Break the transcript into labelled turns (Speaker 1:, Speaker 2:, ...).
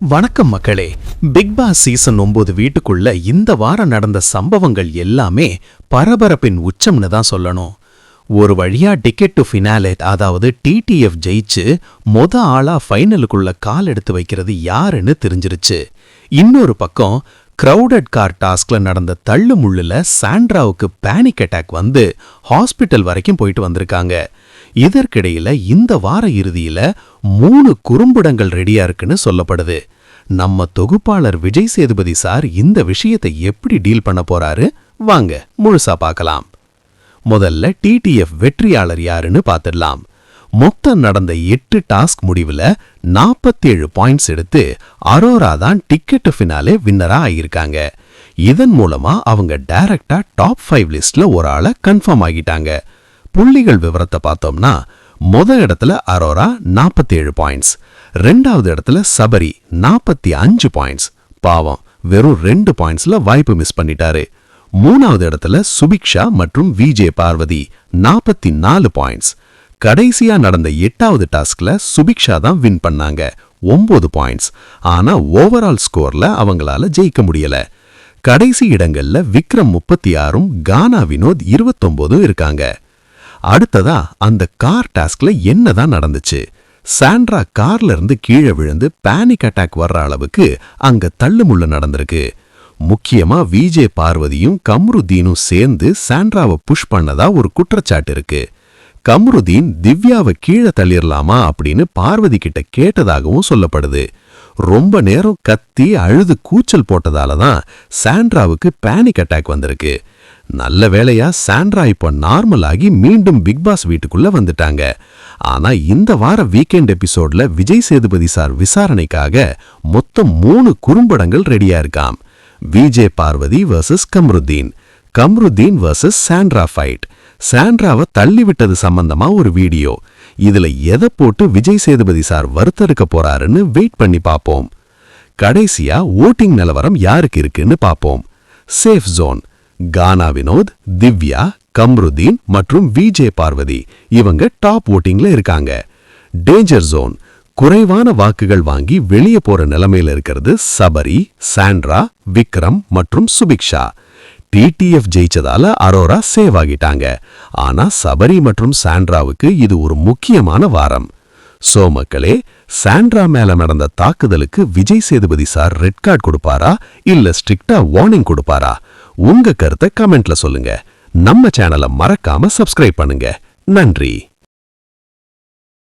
Speaker 1: வணக்கம் மக்களே. Big Boss season ஒன்பது வீட்டுக்குள்ள இந்த வாரம் நடந்த சம்பவங்கள் எல்லாமே பரபரப்பின் உச்சம்னு தான் சொல்லணும். ஒரு வழியா டிக்கெட் டு ஃபினாலே அதாவது டிடிஎஃப் ஜெயிச்சு மொத ஆளா ஃபைனலுக்குள்ள கால் எடுத்து வைக்கிறது யாருன்னு தெரிஞ்சிருச்சு. இன்னொரு பக்கம் க்ரௌடட் கார் டாஸ்க்ல நடந்த தள்ளு முள்ளுல சாண்ட்ராவுக்கு பேனிக் அட்டாக் வந்து ஹாஸ்பிட்டல் வரைக்கும் போயிட்டு வந்திருக்காங்க. இதற்கிடையில இந்த வார இறுதியில மூணு குறும்படங்கள் ரெடியா இருக்குன்னு சொல்லப்படுது. நம்ம தொகுப்பாளர் விஜய் சேதுபதி சார் இந்த விஷயத்தை எப்படி டீல் பண்ண போறாரு? வாங்க முழுசா பார்க்கலாம். முதல்ல டிடிஎஃப் வெற்றியாளர் யாருன்னு பார்த்துடலாம். மொத்தம் நடந்த எட்டு டாஸ்க் முடிவுல 47 பாயிண்ட்ஸ் எடுத்து அரோரா தான் டிக்கெட் ஃபினாலே வின்னரா ஆகியிருக்காங்க. இதன் மூலமா அவங்க டைரக்டா டாப் ஃபைவ் லிஸ்ட்ல ஒரு ஆளை கன்ஃபார்ம் ஆகிட்டாங்க. புள்ளிகள் விவரத்தை பார்த்தோம்னா முத இடத்துல அரோரா 47 பாயிண்ட்ஸ் ரெண்டாவது இடத்துல சபரி 45 அஞ்சு பாயிண்ட்ஸ் பாவம் வெறும் ரெண்டு பாயிண்ட்ஸ்ல வாய்ப்பு மிஸ் பண்ணிட்டாரு. மூணாவது இடத்துல சுபிக்ஷா மற்றும் விஜே பார்வதி 44 நாலு பாயிண்ட்ஸ் கடைசியா நடந்த எட்டாவது டாஸ்க்ல சுபிக்ஷா தான் வின் பண்ணாங்க. ஒன்பது பாயிண்ட்ஸ் ஆனா ஓவரால் ஸ்கோர்ல அவங்களால ஜெயிக்க முடியல. கடைசி இடங்கள்ல விக்ரம் முப்பத்தி ஆறும் கானா வினோத் இருபத்தொன்பதும் இருக்காங்க. அடுத்ததா அந்த கார் டாஸ்க்ல என்னதான் நடந்துச்சு? சாண்ட்ரா கார்ல இருந்து கீழே விழுந்து பேனிக் அட்டாக் வர்ற அளவுக்கு அங்க தள்ளுமுள்ள நடந்திருக்கு. முக்கியமா விஜே பார்வதியும் கம்ருதீனும் சேர்ந்து சாண்ட்ராவை புஷ் பண்ணதா ஒரு குற்றச்சாட்டு இருக்கு. கம்ருதீன் திவ்யாவை கீழே தள்ளிரலாமா அப்படின்னு பார்வதி கிட்ட கேட்டதாகவும் சொல்லப்படுது. ரொம்ப நேரம் கத்தி அழுது கூச்சல் போட்டதால தான் சாண்ட்ராவுக்கு பேனிக் அட்டாக் வந்திருக்கு. நல்ல வேளையா சாண்ட்ரா இப்போ நார்மல் ஆகி மீண்டும் பிக் பாஸ் வீட்டுக்குள்ள வந்துட்டாங்க. ஆனா இந்த வார வீக்கெண்ட் எபிசோட்ல விஜய் சேதுபதி சார் விசாரணைக்காக மொத்தம் மூணு குறும்படங்கள் ரெடியா இருக்காம் VJ Parvathi versus Kamruddin. Kamruddin versus Sandra fight சாண்ட்ராவை தள்ளிவிட்டது சம்பந்தமா ஒரு வீடியோ. இதுல எதை போட்டு விஜய் சேதுபதி சார் வருத்தருக்க போறாருன்னு வெயிட் பண்ணி பார்ப்போம் கடைசியா ஓட்டிங் நிலவரம் யாருக்கு இருக்குன்னு பார்ப்போம் சேஃப் ஜோன் கானா வினோத் திவ்யா கம்ருதீன் மற்றும் விஜே பார்வதி. இவங்க டாப் ஓட்டிங்ல இருக்காங்க. டேஞ்சர் ஜோன் குறைவான வாக்குகள் வாங்கி வெளியே போற நிலைமையில இருக்கிறது சபரி சாண்ட்ரா விக்ரம் மற்றும் சுபிக்ஷா. டிடிஎஃப் ஜெயிச்சதால அரோரா சேவ் ஆகிட்டாங்க. ஆனா சபரி மற்றும் சாண்ட்ராவுக்கு இது ஒரு முக்கியமான வாரம். சோ மக்களே சாண்ட்ரா மேல நடந்த தாக்குதலுக்கு Vijay Sethupathi sir red card கொடுப்பாரா? இல்ல ஸ்ட்ரிக்டா வார்னிங் கொடுப்பாரா? உங்க கருத்தை கமெண்ட்ல சொல்லுங்க. நம்ம சேனலை மறக்காம சப்ஸ்கிரைப் பண்ணுங்க. நன்றி.